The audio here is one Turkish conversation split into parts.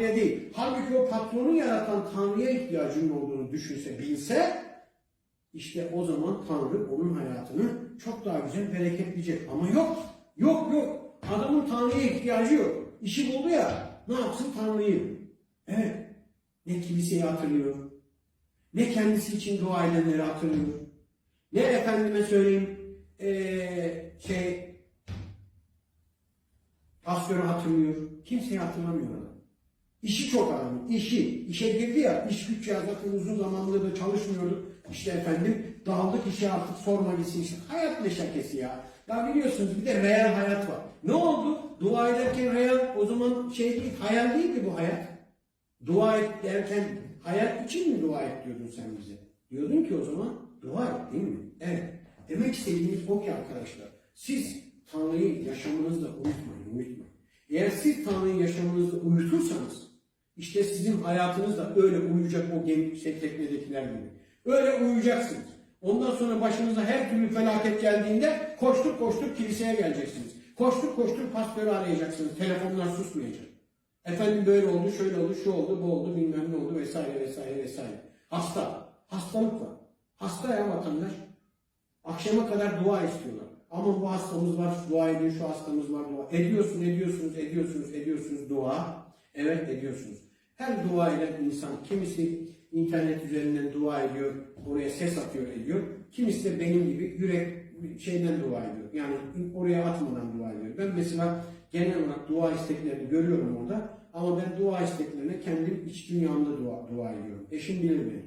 Değil. Halbuki o patronu yaratan Tanrı'ya ihtiyacının olduğunu düşünse, bilse işte o zaman Tanrı onun hayatını çok daha güzel bereketleyecek. Ama yok, yok yok. Adamın Tanrı'ya ihtiyacı yok. İşi buldu ya, ne yapsın Tanrı'yı? Evet, ne kiliseyi hatırlıyor, ne kendisi için dua edenleri hatırlıyor, ne efendime söyleyeyim, ee, şey, pastörü hatırlıyor, kimseyi hatırlamıyor adam. İşi çok adamın, işi. İşe girdi ya, iş güç ya uzun zamandır da çalışmıyordu. İşte efendim dağıldık işe artık sorma gitsin işte. Hayat neşakesi ya. Ya biliyorsunuz bir de real hayat var. Ne oldu? Dua ederken real o zaman şey değil, hayal değil mi bu hayat? Dua et derken hayat için mi dua et diyordun sen bize? Diyordun ki o zaman dua et değil mi? Evet. Demek istediğimiz o ki arkadaşlar. Siz Tanrı'yı yaşamınızda unutmayın, unutmayın. Eğer siz Tanrı'yı yaşamınızda uyutursanız işte sizin hayatınız da öyle uyuyacak o gemi şey, teknedekiler gibi. Öyle uyuyacaksınız. Ondan sonra başınıza her türlü felaket geldiğinde koştur koştur kiliseye geleceksiniz. Koştur koştur pastörü arayacaksınız. Telefonlar susmayacak. Efendim böyle oldu, şöyle oldu, şu oldu, bu oldu, bilmem ne oldu vesaire vesaire vesaire. Hasta. Hastalık var. Hasta ya vatandaş. Akşama kadar dua istiyorlar. Ama bu hastamız var, dua edin, şu hastamız var, dua. Ediyorsun, ediyorsunuz, ediyorsunuz, ediyorsunuz dua. Evet ediyorsunuz. Her dua eden insan, kimisi internet üzerinden dua ediyor, oraya ses atıyor ediyor. Kimisi de benim gibi yürek şeyden dua ediyor. Yani oraya atmadan dua ediyor. Ben mesela genel olarak dua isteklerini görüyorum orada. Ama ben dua isteklerine kendim iç dünyamda dua, dua ediyorum. Eşim bilir beni.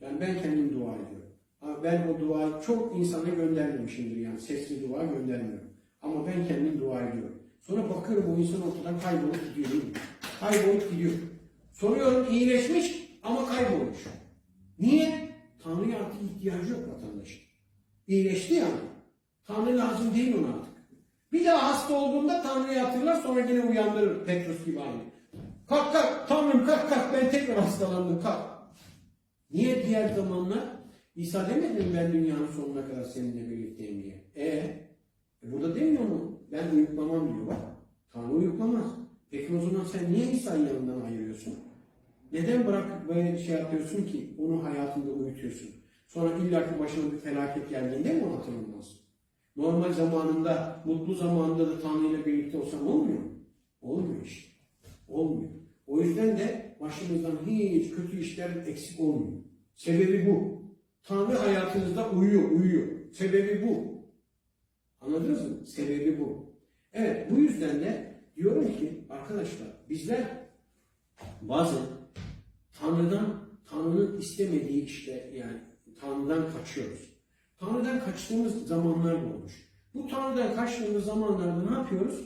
Yani ben kendim dua ediyorum. Ama ben o duayı çok insana göndermemişimdir yani sesli dua göndermiyorum. Ama ben kendim dua ediyorum. Sonra bakıyorum o insan ortadan kaybolup gidiyor. Kaybolup gidiyor. Soruyorum iyileşmiş ama kaybolmuş. Niye? Tanrı'ya artık ihtiyacı yok vatandaşın. İyileşti yani. Tanrı lazım değil ona artık. Bir daha hasta olduğunda Tanrı'yı hatırlar sonra yine uyandırır Petrus gibi aynı. Kalk kalk Tanrım kalk kalk ben tekrar hastalandım kalk. Niye diğer zamanlar İsa demedi mi ben dünyanın sonuna kadar seninle birlikteyim diye. E, e burada demiyor mu? Ben uyuklamam diyor bak. Tanrı uyuklamaz. Peki o zaman sen niye İsa'yı yanından ayırıyorsun? Neden bırak böyle şey yapıyorsun ki onu hayatında uyutuyorsun? Sonra illaki başına bir felaket geldiğinde mi onu hatırlamazsın? Normal zamanında, mutlu zamanında da Tanrı ile birlikte olsan olmuyor mu? Olmuyor işte. Olmuyor. O yüzden de başımızdan hiç kötü işler eksik olmuyor. Sebebi bu. Tanrı hayatınızda uyuyor, uyuyor. Sebebi bu. Anladınız mı? Sebebi bu. Evet, bu yüzden de diyorum ki arkadaşlar bizler bazen Tanrı'dan, Tanrı'nın istemediği işte yani Tanrı'dan kaçıyoruz. Tanrı'dan kaçtığımız zamanlar olmuş. Bu Tanrı'dan kaçtığımız zamanlarda ne yapıyoruz?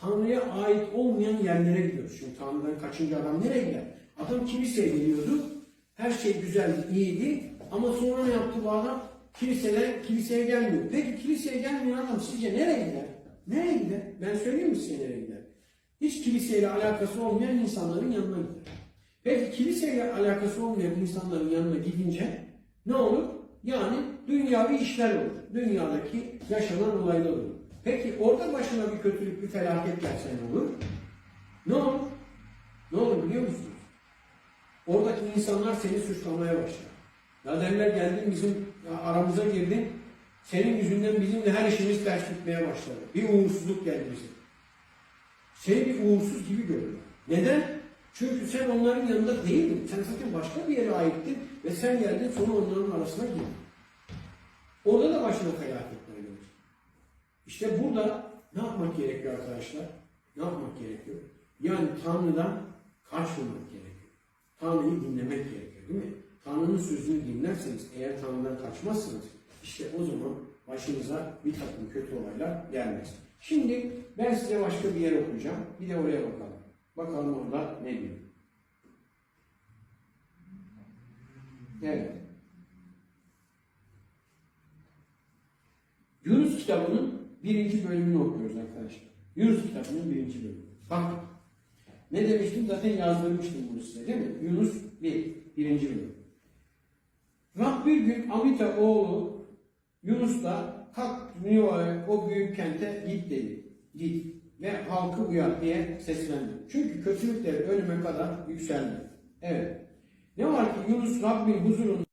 Tanrı'ya ait olmayan yerlere gidiyoruz. Şimdi Tanrı'dan kaçınca adam nereye gider? Adam kiliseye geliyordu. Her şey güzeldi, iyiydi. Ama sonra ne yaptı bu adam? Kiliseye, kiliseye gelmiyor. Peki kiliseye gelmeyen adam sizce nereye gider? Nereye gider? Ben söyleyeyim mi size nereye gider? Hiç kiliseyle alakası olmayan insanların yanına gider. Peki kiliseyle alakası olmayan insanların yanına gidince ne olur? Yani dünyavi işler olur. Dünyadaki yaşanan olaylar olur. Peki orada başına bir kötülük, bir felaket gelse ne olur? Ne olur? Ne olur biliyor musunuz? Oradaki insanlar seni suçlamaya başlar. Ya derler geldin bizim aramıza girdin. Senin yüzünden bizim de her işimiz ters gitmeye başladı. Bir uğursuzluk geldi bize. Seni bir uğursuz gibi görüyorlar. Neden? Çünkü sen onların yanında değildin. Sen zaten başka bir yere aittin ve sen geldin sonra onların arasına girdin. Orada da başına felaketler gelir. İşte burada ne yapmak gerekiyor arkadaşlar? Ne yapmak gerekiyor? Yani Tanrı'dan kaçmamak gerekiyor. Tanrı'yı dinlemek gerekiyor değil mi? Tanrı'nın sözünü dinlerseniz, eğer Tanrı'dan kaçmazsanız, işte o zaman başınıza bir takım kötü olaylar gelmez. Şimdi ben size başka bir yer okuyacağım. Bir de oraya bakalım. Bakalım orada ne diyor. Evet. Yunus kitabının birinci bölümünü okuyoruz arkadaşlar. Yunus kitabının birinci bölümü. Bak. Ne demiştim? Zaten yazdırmıştım bunu size değil mi? Yunus 1. Birinci bölüm. Rab bir gün Amita oğlu Yunus da kalk Niva'ya o büyük kente git dedi. Git. ve halkı uyar diye seslendim. Çünkü kötülükler önüme kadar yükseldi. Evet. Ne var ki Yunus Rabbin huzurunda